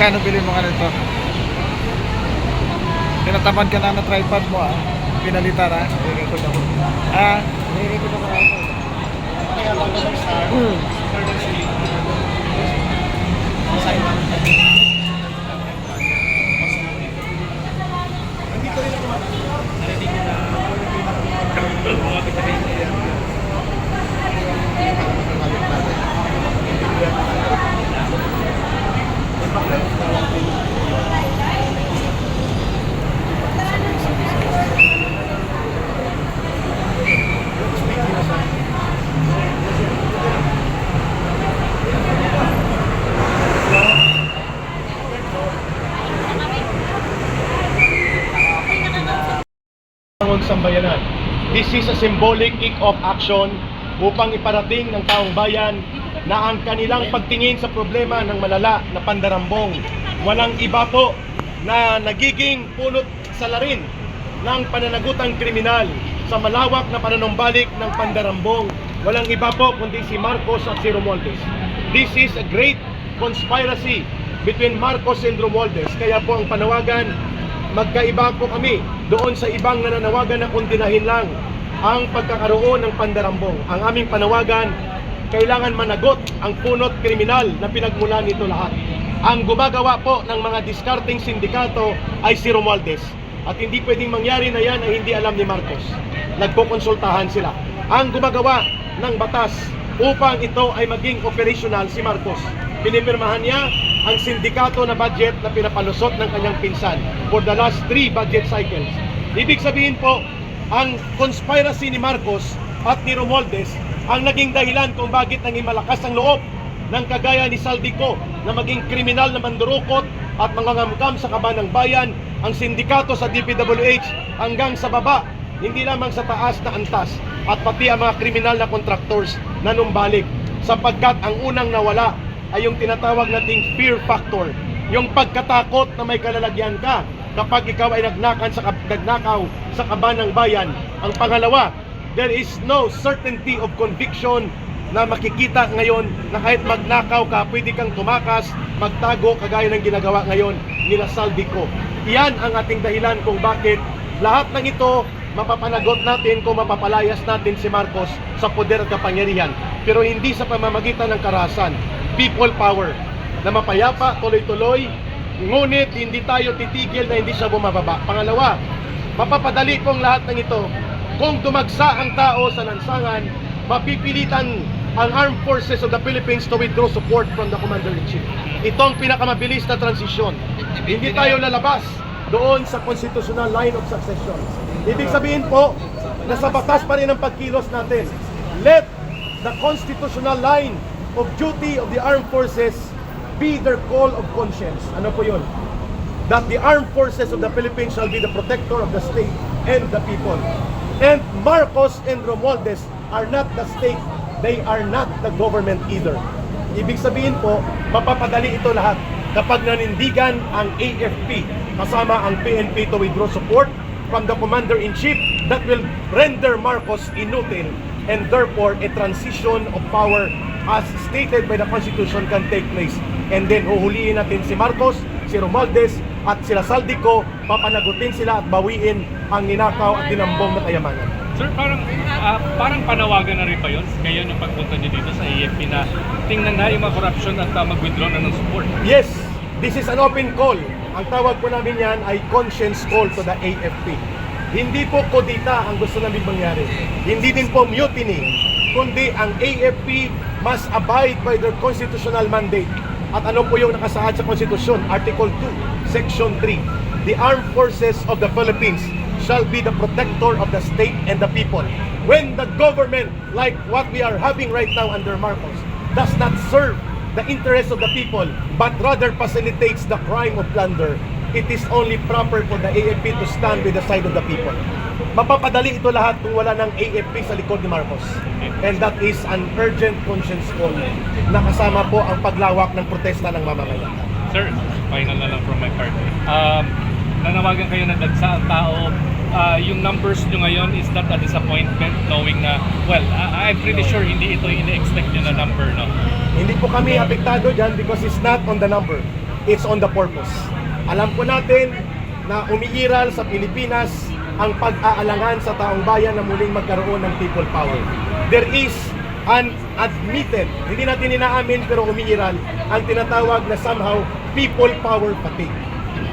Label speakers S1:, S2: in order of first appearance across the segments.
S1: Magkano bili mo ka nito? Tinatamad ka na ng tripod mo ah. Pinalitan ah.
S2: Re-record ako.
S1: Ah,
S2: Re-record ako ito. Kaya lang ko sa
S1: Hmm.
S3: Pangod Sambayanan. This is a symbolic kick-off action upang iparating ng taong bayan na ang kanilang pagtingin sa problema ng malala na pandarambong walang iba po na nagiging punot salarin ng pananagutang kriminal sa malawak na pananumbalik ng pandarambong walang iba po kundi si Marcos at si Romualdez. This is a great conspiracy between Marcos and Romualdez. Kaya po ang panawagan magkaiba po kami doon sa ibang nananawagan na kundinahin lang ang pagkakaroon ng pandarambong. Ang aming panawagan, kailangan managot ang punot kriminal na pinagmulan nito lahat. Ang gumagawa po ng mga discarding sindikato ay si Romualdez. At hindi pwedeng mangyari na yan ay hindi alam ni Marcos. Nagkukonsultahan sila. Ang gumagawa ng batas upang ito ay maging operational si Marcos. Pinipirmahan niya ang sindikato na budget na pinapalusot ng kanyang pinsan for the last three budget cycles. Ibig sabihin po, ang conspiracy ni Marcos at ni Romualdez ang naging dahilan kung bakit naging malakas ang loob ng kagaya ni Saldico na maging kriminal na mandurukot at mangangamkam sa kaban ng bayan ang sindikato sa DPWH hanggang sa baba, hindi lamang sa taas na antas at pati ang mga kriminal na contractors na numbalik sapagkat ang unang nawala ay yung tinatawag nating fear factor. Yung pagkatakot na may kalalagyan ka kapag ikaw ay nagnakan sa nagnakaw sa kaban ng bayan. Ang pangalawa, there is no certainty of conviction na makikita ngayon na kahit magnakaw ka, pwede kang tumakas, magtago kagaya ng ginagawa ngayon nila Saldico. Iyan ang ating dahilan kung bakit lahat ng ito mapapanagot natin kung mapapalayas natin si Marcos sa poder at kapangyarihan. Pero hindi sa pamamagitan ng karahasan. People power na mapayapa, tuloy-tuloy, ngunit hindi tayo titigil na hindi siya bumababa. Pangalawa, mapapadali kong lahat ng ito. Kung dumagsa ang tao sa lansangan, mapipilitan ang Armed Forces of the Philippines to withdraw support from the Commander-in-Chief. Ito ang pinakamabilis na transisyon. Hindi tayo lalabas doon sa constitutional line of succession. Ibig sabihin po, nasa batas pa rin ang pagkilos natin. Let the constitutional line of duty of the armed forces be their call of conscience. Ano po yun? That the armed forces of the Philippines shall be the protector of the state and the people. And Marcos and Romualdez are not the state, they are not the government either. Ibig sabihin po, mapapadali ito lahat kapag nanindigan ang AFP kasama ang PNP to withdraw support from the Commander-in-Chief that will render Marcos inutil and therefore a transition of power as stated by the Constitution can take place. And then huhulihin natin si Marcos, si Romualdez at sila Saldico, papanagutin sila at bawiin ang ninakaw at dinambong na kayamanan.
S4: Sir, parang ah, parang panawagan na rin ba yun ngayon yung pagpunta niyo dito sa AFP na tingnan na yung mga corruption at ah, mag-withdraw na ng support?
S3: Yes, this is an open call. Ang tawag po namin yan ay conscience call to the AFP. Hindi po kodita ang gusto namin mangyari. Hindi din po mutiny, kundi ang AFP must abide by their constitutional mandate. At ano po yung nakasaad sa konstitusyon? Article 2, Section 3. The armed forces of the Philippines shall be the protector of the state and the people. When the government, like what we are having right now under Marcos, does not serve the interest of the people, but rather facilitates the crime of plunder, it is only proper for the AFP to stand with the side of the people. Mapapadali ito lahat kung wala ng AFP sa likod ni Marcos. And that is an urgent conscience call na kasama po ang paglawak ng protesta ng mamamayan.
S4: Sir, final na lang from my part. Um, nanawagan kayo na dagsa ang tao. Ah, yung numbers nyo ngayon is that a disappointment knowing na, well, I- I'm pretty sure hindi ito ini-expect nyo na number, no?
S3: Hindi po kami apektado dyan because it's not on the number. it's on the purpose. Alam po natin na umiiral sa Pilipinas ang pag-aalangan sa taong bayan na muling magkaroon ng people power. There is an admitted, hindi natin inaamin pero umiiral, ang tinatawag na somehow people power fatigue.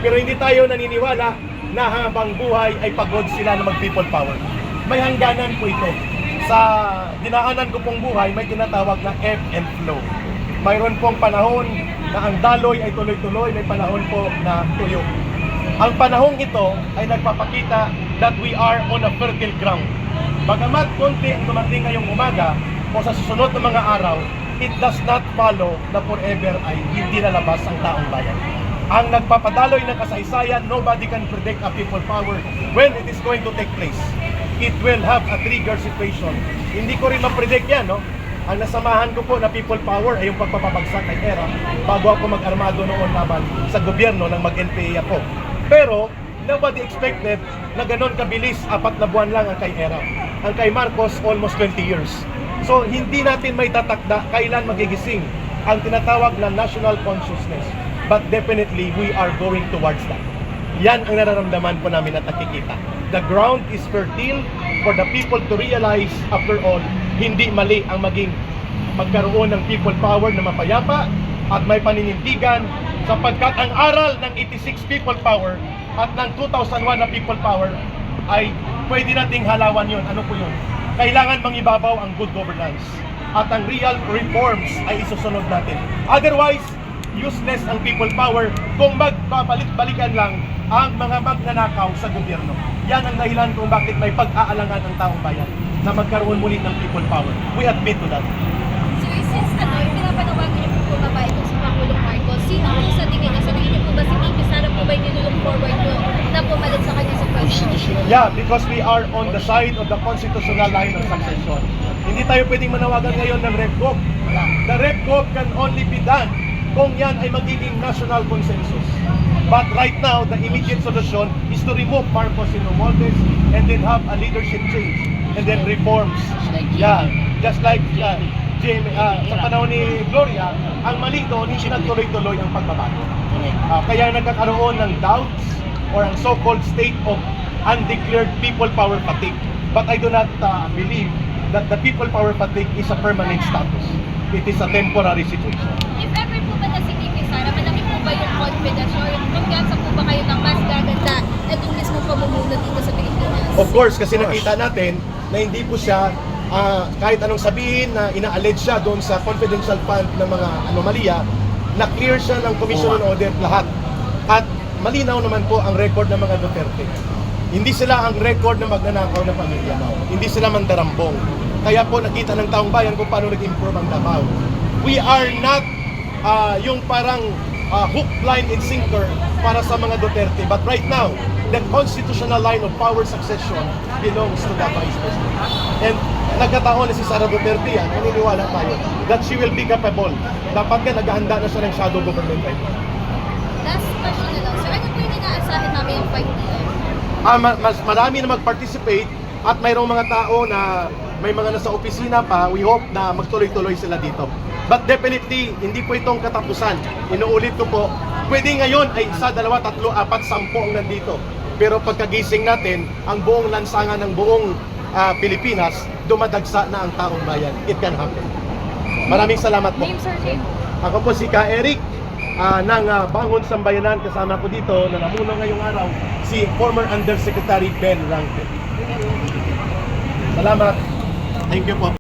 S3: Pero hindi tayo naniniwala na habang buhay ay pagod sila na mag-people power. May hangganan po ito. Sa dinaanan ko pong buhay, may tinatawag na ebb and flow. Mayroon pong panahon na ang daloy ay tuloy-tuloy, may panahon po na tuyo. Ang panahong ito ay nagpapakita that we are on a fertile ground. Bagamat konti ang dumating ngayong umaga o sa susunod na mga araw, it does not follow na forever ay hindi lalabas ang taong bayan. Ang nagpapadaloy ng kasaysayan, nobody can predict a people power when it is going to take place. It will have a trigger situation. Hindi ko rin ma-predict yan, no? Ang nasamahan ko po na people power ay yung pagpapabagsak kay ERA bago ako mag-armado noon laban sa gobyerno ng mag-NPA ako. Pero, nobody expected na ganon kabilis, apat na buwan lang ang kay ERA. Ang kay Marcos, almost 20 years. So, hindi natin may tatakda kailan magigising ang tinatawag na national consciousness. But definitely, we are going towards that. Yan ang nararamdaman po namin at nakikita. The ground is fertile for the people to realize, after all, hindi mali ang maging magkaroon ng people power na mapayapa at may paninindigan sapagkat ang aral ng 86 people power at ng 2001 na people power ay pwede nating halawan yon. Ano po yun? Kailangan mangibabaw ang good governance at ang real reforms ay isusunod natin. Otherwise, useless ang people power kung magpabalik-balikan lang ang mga magnanakaw sa gobyerno. Yan ang dahilan kung bakit may pag-aalangan ang taong bayan na magkaroon muli ng people power. We admit to that.
S5: So, since ano, yung pinapanawagan niyo po bumaba ito si Pangulong Marcos, sino po sa tingin niyo? Sa tingin niyo po ba si Kiki Sara po ba yung nilook forward niyo na pumalit sa kanya sa presidency?
S3: Yeah, because we are on the side of the constitutional line of succession. Hindi tayo pwedeng manawagan ngayon ng REPCOP. The REPCOP can only be done kung yan ay magiging national consensus. But right now, the immediate solution is to remove Marcos and Romualdez and then have a leadership change and then reforms. Yeah, just like uh, Jamie, uh, sa panahon ni Gloria, ang mali doon, hindi nagtuloy-tuloy ang pagbabago. Ah, kaya nagkakaroon ng doubts or ang so-called state of undeclared people power fatigue. But I do not uh, believe that the people power fatigue is a permanent status. It is a temporary situation.
S5: If ever po ba na si Kiki Sara, malaki po ba yung confidence or yung kumpiyansa po ba kayo ng mas gaganda na itong mismo pamumuno dito sa Pilipinas?
S3: Of course, kasi nakita natin na hindi po siya ah, kahit anong sabihin na ina-allege siya doon sa confidential fund ng mga anomalya, na-clear siya ng Commission on Audit lahat. At malinaw naman po ang record ng mga Duterte. Hindi sila ang record na magnanakaw na pamilya. Hindi sila mandarambong. Kaya po nakita ng taong bayan kung paano nag-improve ang Davao. We are not ah, yung parang ah, hook, line, and sinker para sa mga Duterte. But right now, the constitutional line of power succession belongs to the Vice President. And nagkataon na si Sara Duterte yan, naniniwala tayo that she will be capable. Dapat nga naghahanda na siya ng shadow government right now.
S5: Last question na lang, sir. Ano po yung inaasahan namin yung 5 p.m.?
S3: Ah, ma- mas marami na mag-participate at mayroong mga tao na may mga nasa opisina pa, we hope na magtuloy-tuloy sila dito. But definitely, hindi po itong katapusan. Inuulit ko po, pwede ngayon ay isa, dalawa, tatlo, apat, sampo ang nandito. Pero pagkagising natin, ang buong lansangan ng buong ah, Pilipinas, dumadagsa na ang taong bayan. It can happen. Maraming salamat po.
S5: Name, sir, name.
S3: Ako po si Ka Eric ah, ng ah, Bangon Sambayanan. Kasama ko dito na namuno ngayong araw si former Undersecretary Ben Rangel. Salamat. Thank you po.